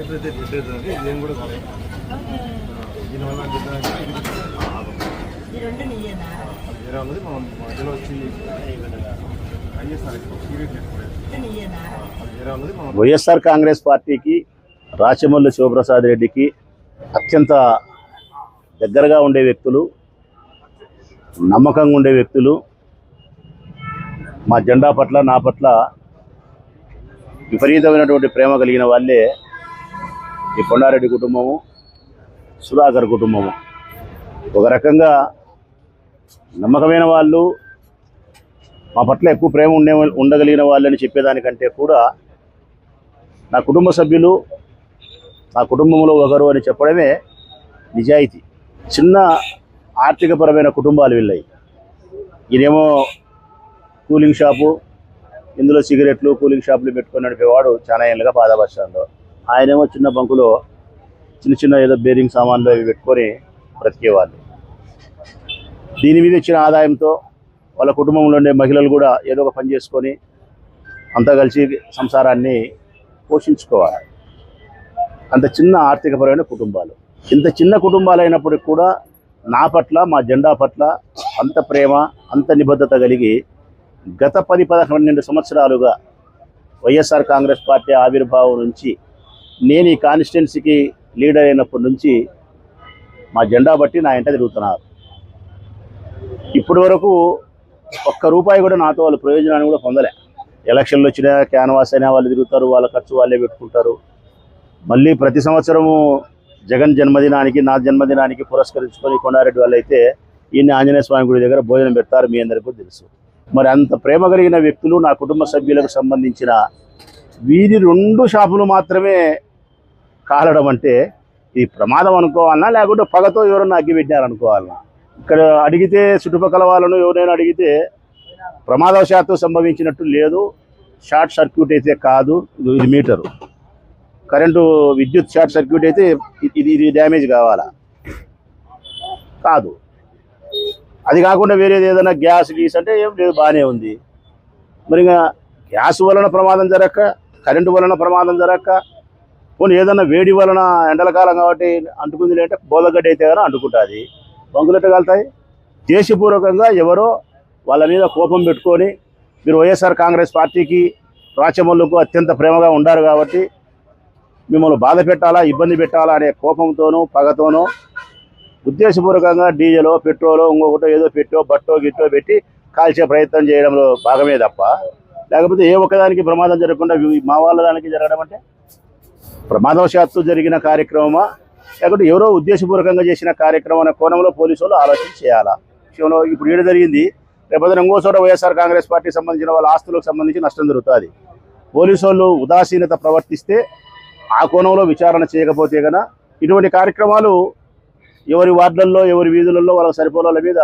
ఎప్పుడైతే డెడ్ ఇదేం కూడా కాలేదు దీనివల్ల వేరే మనం మధ్యలో వచ్చి వైఎస్ఆర్ కాంగ్రెస్ పార్టీకి రాచమల్లు శివప్రసాద్ రెడ్డికి అత్యంత దగ్గరగా ఉండే వ్యక్తులు నమ్మకంగా ఉండే వ్యక్తులు మా జెండా పట్ల నా పట్ల విపరీతమైనటువంటి ప్రేమ కలిగిన వాళ్ళే ఈ కొండారెడ్డి కుటుంబము సుధాకర్ కుటుంబము. ఒక రకంగా నమ్మకమైన వాళ్ళు మా పట్ల ఎక్కువ ప్రేమ ఉండే ఉండగలిగిన వాళ్ళని చెప్పేదానికంటే కూడా నా కుటుంబ సభ్యులు నా కుటుంబంలో ఒకరు అని చెప్పడమే నిజాయితీ. చిన్న ఆర్థికపరమైన కుటుంబాలు వీళ్ళవి ఈయనేమో కూలింగ్ షాపు ఇందులో సిగరెట్లు కూలింగ్ షాపులు పెట్టుకొని నడిపేవాడు చాలా ఏళ్ళుగా పాద స్టాండ్లో ఆయనేమో చిన్న బంకులో చిన్న చిన్న ఏదో బేరింగ్ సామాన్లు అవి పెట్టుకొని బ్రతికేవాళ్ళు. దీని మీద ఇచ్చిన ఆదాయంతో వాళ్ళ కుటుంబంలో ఉండే మహిళలు కూడా ఏదో ఒక పని చేసుకొని అంతా కలిసి సంసారాన్ని పోషించుకోవాలి. అంత చిన్న ఆర్థికపరమైన కుటుంబాలు. ఇంత చిన్న కుటుంబాలు అయినప్పటికి కూడా నా పట్ల మా జెండా పట్ల అంత ప్రేమ అంత నిబద్ధత కలిగి గత పది పదకొండు సంవత్సరాలుగా వైఎస్ఆర్ కాంగ్రెస్ పార్టీ ఆవిర్భావం నుంచి నేను ఈ కాన్స్టిట్యున్సీకి లీడర్ అయినప్పటి నుంచి మా జెండా బట్టి నా ఇంట తిరుగుతున్నారు. ఇప్పటి వరకు ఒక్క రూపాయి కూడా నాతో వాళ్ళ ప్రయోజనాన్ని కూడా పొందలే. ఎలక్షన్లు వచ్చినా క్యాన్వాస్ అయినా వాళ్ళు తిరుగుతారు వాళ్ళ ఖర్చు వాళ్ళే పెట్టుకుంటారు. మళ్ళీ ప్రతి సంవత్సరము జగన్ జన్మదినానికి నా జన్మదినానికి పురస్కరించుకొని కొండారెడ్డి వాళ్ళు అయితే ఈయన ఆంజనేయ స్వామి గుడి దగ్గర భోజనం పెడతారు మీ అందరికీ కూడా తెలుసు. మరి అంత ప్రేమ కలిగిన వ్యక్తులు నా కుటుంబ సభ్యులకు సంబంధించిన వీరి రెండు షాపులు మాత్రమే కాలడం అంటే ఇది ప్రమాదం అనుకోవాలన్నా లేకుంటే పగతో ఎవరన్నా అగ్గిపెట్టినారనుకోవాలన్నా ఇక్కడ అడిగితే చుట్టుపక్కల వాళ్ళను ఎవరైనా అడిగితే ప్రమాదవశాత్తు సంభవించినట్టు లేదు. షార్ట్ సర్క్యూట్ అయితే కాదు. ఇది మీటరు. కరెంటు విద్యుత్ షార్ట్ సర్క్యూట్ అయితే ఇది- ఇది ఇది డ్యామేజ్ కావాలా? కాదు. అది కాకుండా వేరేది ఏదైనా గ్యాస్ గీస్ అంటే ఏం లేదు బాగానే ఉంది. మరి ఇంకా గ్యాస్ వలన ప్రమాదం జరగక కరెంటు వలన ప్రమాదం జరగక పోనీ ఏదైనా వేడి వలన ఎండల కాలం కాబట్టి అంటుకుంది అంటే బోధగడ్డ అయితే కానీ అంటుకుంటుంది. బంకులెట్ట కలుతాయి? దేశపూర్వకంగా ఎవరో వాళ్ళ మీద కోపం పెట్టుకొని మీరు వైఎస్ఆర్ కాంగ్రెస్ పార్టీకి రాచమల్లుకు అత్యంత ప్రేమగా ఉండారు కాబట్టి మిమ్మల్ని బాధ పెట్టాలా ఇబ్బంది పెట్టాలా అనే కోపంతోనూ పగతోనూ ఉద్దేశపూర్వకంగా డీజిలో పెట్రోలో ఇంకొకటో ఏదో పెట్టో బట్టో గిట్టో పెట్టి కాల్చే ప్రయత్నం చేయడంలో భాగమే తప్ప. లేకపోతే ఏ ఒక్కదానికి ప్రమాదం జరగకుండా మా వాళ్ళ దానికి జరగడం అంటే ప్రమాదవశాత్తు జరిగిన కార్యక్రమమా? లేకుంటే ఎవరో ఉద్దేశపూర్వకంగా చేసిన కార్యక్రమం అనే కోణంలో పోలీసు వాళ్ళు ఆలోచన చేయాలా? విషయంలో ఇప్పుడు ఏడు జరిగింది. రేపొద్దున ఇంకో చోట వైఎస్ఆర్ కాంగ్రెస్ పార్టీకి సంబంధించిన వాళ్ళ ఆస్తులకు సంబంధించి నష్టం జరుగుతుంది. పోలీసు వాళ్ళు ఉదాసీనత ప్రవర్తిస్తే ఆ కోణంలో విచారణ చేయకపోతే కనుక ఇటువంటి కార్యక్రమాలు ఎవరి వార్డులలో ఎవరి వీధులలో వాళ్ళకి సరిపోల మీద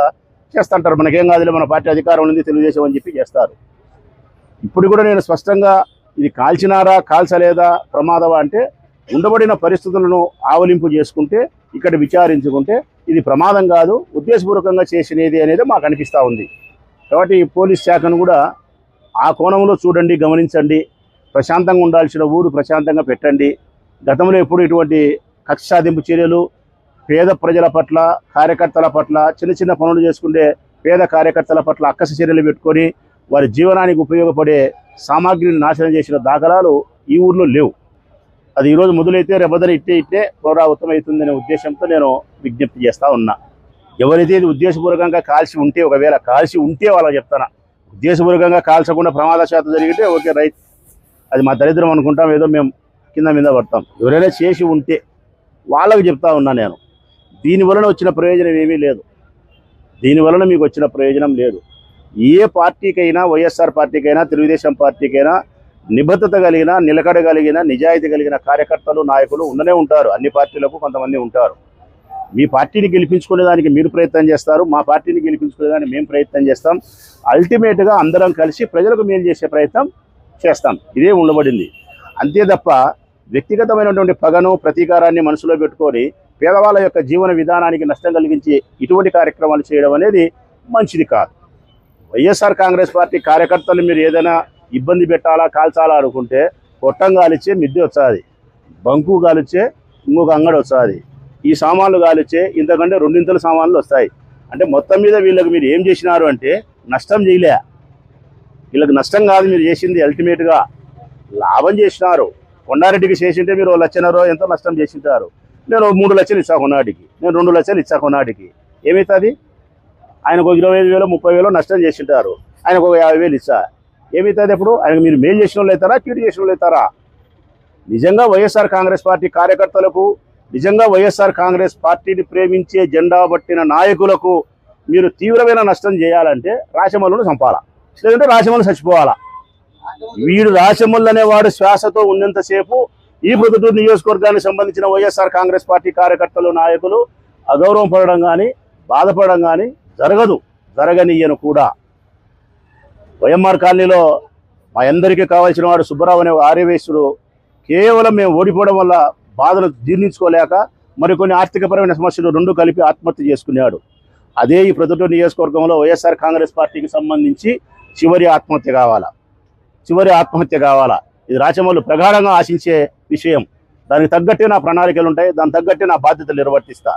చేస్తుంటారు. మనకేం కాదులే మన పార్టీ అధికారం ఉంది తెలుగుదేశం అని చెప్పి చేస్తారు. ఇప్పుడు కూడా నేను స్పష్టంగా ఇది కాల్చినారా కాల్చలేదా ప్రమాదమా అంటే ఉండబడిన పరిస్థితులను ఆవలింపు చేసుకుంటే ఇక్కడ విచారించుకుంటే ఇది ప్రమాదం కాదు ఉద్దేశపూర్వకంగా చేసినది అనేది మాకు అనిపిస్తూ ఉంది. కాబట్టి పోలీస్ శాఖను కూడా ఆ కోణంలో చూడండి గమనించండి ప్రశాంతంగా ఉండాల్సిన ఊరు ప్రశాంతంగా పెట్టండి. గతంలో ఎప్పుడు ఇటువంటి కక్ష సాధింపు చర్యలు పేద ప్రజల పట్ల కార్యకర్తల పట్ల చిన్న చిన్న పనులు చేసుకుంటే పేద కార్యకర్తల పట్ల అక్కస చర్యలు పెట్టుకొని వారి జీవనానికి ఉపయోగపడే సామాగ్రిని నాశనం చేసిన దాఖలాలు ఈ ఊర్లో లేవు. అది ఈరోజు మొదలైతే రేపొద్దున ఇట్టే ఇట్టే పునరావృతం అవుతుందనే ఉద్దేశంతో నేను విజ్ఞప్తి చేస్తూ ఉన్నా. ఎవరైతే ఇది ఉద్దేశపూర్వకంగా కాల్చి ఉంటే ఒకవేళ కాల్చి ఉంటే వాళ్ళకి చెప్తాను? ఉద్దేశపూర్వకంగా కాల్చకుండా ప్రమాదశాతం జరిగితే ఓకే రైట్. అది మా దరిద్రం అనుకుంటాం ఏదో మేము కింద మీద పడతాం. ఎవరైనా చేసి ఉంటే వాళ్ళకు చెప్తా ఉన్నా నేను. దీని వలన వచ్చిన ప్రయోజనం ఏమీ లేదు. దీని వలన మీకు వచ్చిన ప్రయోజనం లేదు. ఏ పార్టీకైనా వైఎస్ఆర్ పార్టీకైనా తెలుగుదేశం పార్టీకైనా నిబద్ధత కలిగిన నిలకడ కలిగిన నిజాయితీ కలిగిన కార్యకర్తలు నాయకులు ఉండనే ఉంటారు. అన్ని పార్టీలకు కొంతమంది ఉంటారు. మీ పార్టీని గెలిపించుకునే దానికి మీరు ప్రయత్నం చేస్తారు. మా పార్టీని గెలిపించుకునే దానికి మేము ప్రయత్నం చేస్తాం. అల్టిమేట్గా అందరం కలిసి ప్రజలకు మేలు చేసే ప్రయత్నం చేస్తాం. ఇదే ఉండబడింది. అంతే తప్ప వ్యక్తిగతమైనటువంటి పగను ప్రతీకారాన్ని మనసులో పెట్టుకొని పేదవాళ్ళ యొక్క జీవన విధానానికి నష్టం కలిగించి ఇటువంటి కార్యక్రమాలు చేయడం అనేది మంచిది కాదు. వైఎస్ఆర్ కాంగ్రెస్ పార్టీ కార్యకర్తలు మీరు ఏదైనా ఇబ్బంది పెట్టాలా కాల్చాలా అనుకుంటే కొట్టం కాలిచ్చే మిద్దె వచ్చాది బంకు గాలిచ్చే ఇంకొక అంగడి వస్తుంది ఈ సామాన్లు గాలిచ్చే ఇంతకంటే రెండింతల సామాన్లు వస్తాయి. అంటే మొత్తం మీద వీళ్ళకి మీరు ఏం చేసినారు అంటే నష్టం చేయలే. వీళ్ళకి నష్టం కాదు మీరు చేసింది అల్టిమేట్గా లాభం చేసినారు. కొండారెడ్డికి చేసింటే మీరు ఓ లక్షన్నర ఎంతో నష్టం చేసింటారు. నేను మూడు లక్షలు ఇచ్చా కొన్నాటికి నేను రెండు లక్షలు ఇచ్చా కొన్నాటికి ఏమవుతుంది? ఆయనకు ఒక ఇరవై ఐదు వేలు ముప్పై వేలు నష్టం చేసింటారు. ఆయనకు ఒక యాభై వేలు ఇచ్చా ఏమవుతుంది ఇప్పుడు? ఆయనకు మీరు మేలు చేసిన వాళ్ళు అవుతారా? కీడు చేసిన వాళ్ళు అవుతారా? నిజంగా వైఎస్ఆర్ కాంగ్రెస్ పార్టీ కార్యకర్తలకు నిజంగా వైఎస్ఆర్ కాంగ్రెస్ పార్టీని ప్రేమించే జెండా పట్టిన నాయకులకు మీరు తీవ్రమైన నష్టం చేయాలంటే రాచమల్లును చంపాలా? లేదంటే రాచమల్లు చచ్చిపోవాలా? వీడు రాచమల్లు అనేవాడు శ్వాసతో ఉన్నంతసేపు ఈ ప్రొద్దుటూరు నియోజకవర్గానికి సంబంధించిన వైఎస్ఆర్ కాంగ్రెస్ పార్టీ కార్యకర్తలు నాయకులు అగౌరవం పడడం కానీ బాధపడడం కానీ జరగదు జరగనియను కూడా. వైఎంఆర్ కాలనీలో మా అందరికీ కావాల్సిన వాడు సుబ్బరావు అనే ఆర్యవేశ్వరుడు కేవలం మేము ఓడిపోవడం వల్ల బాధలు జీర్ణించుకోలేక మరికొన్ని ఆర్థికపరమైన సమస్యలు రెండు కలిపి ఆత్మహత్య చేసుకున్నాడు. అదే ఈ ప్రొద్దుటూరు నియోజకవర్గంలో వైఎస్ఆర్ కాంగ్రెస్ పార్టీకి సంబంధించి చివరి ఆత్మహత్య కావాలా? చివరి ఆత్మహత్య కావాలా? ఇది రాచమల్లు ప్రగాఢంగా ఆశించే విషయం. దానికి తగ్గట్టే నా ప్రణాళికలు ఉంటాయి దానికి తగ్గట్టే నా బాధ్యతలు నిర్వర్తిస్తా.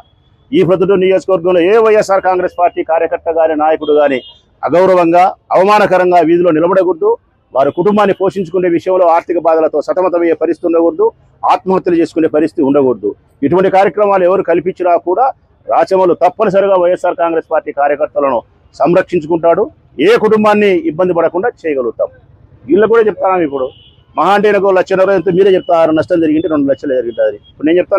ఈ ప్రొద్దుటూరు నియోజకవర్గంలో ఏ వైఎస్ఆర్ కాంగ్రెస్ పార్టీ కార్యకర్త గాని నాయకుడు గాని అగౌరవంగా అవమానకరంగా వీధిలో నిలబడకూడదు. వారి కుటుంబాన్ని పోషించుకునే విషయంలో ఆర్థిక బాధలతో సతమతమయ్యే పరిస్థితి ఉండకూడదు. ఆత్మహత్యలు చేసుకునే పరిస్థితి ఉండకూడదు. ఇటువంటి కార్యక్రమాలు ఎవరు కల్పించినా కూడా రాచమలు తప్పనిసరిగా వైఎస్ఆర్ కాంగ్రెస్ పార్టీ కార్యకర్తలను సంరక్షించుకుంటాడు. ఏ కుటుంబాన్ని ఇబ్బంది పడకుండా చేయగలుగుతాం. వీళ్ళు కూడా చెప్తాను ఇప్పుడు? మహా అంటే నాకు లక్ష ఇరవై మీరే చెప్తారు? నష్టం జరిగింటే రెండు లక్షలు జరిగింటుంది. ఇప్పుడు నేను చెప్తాను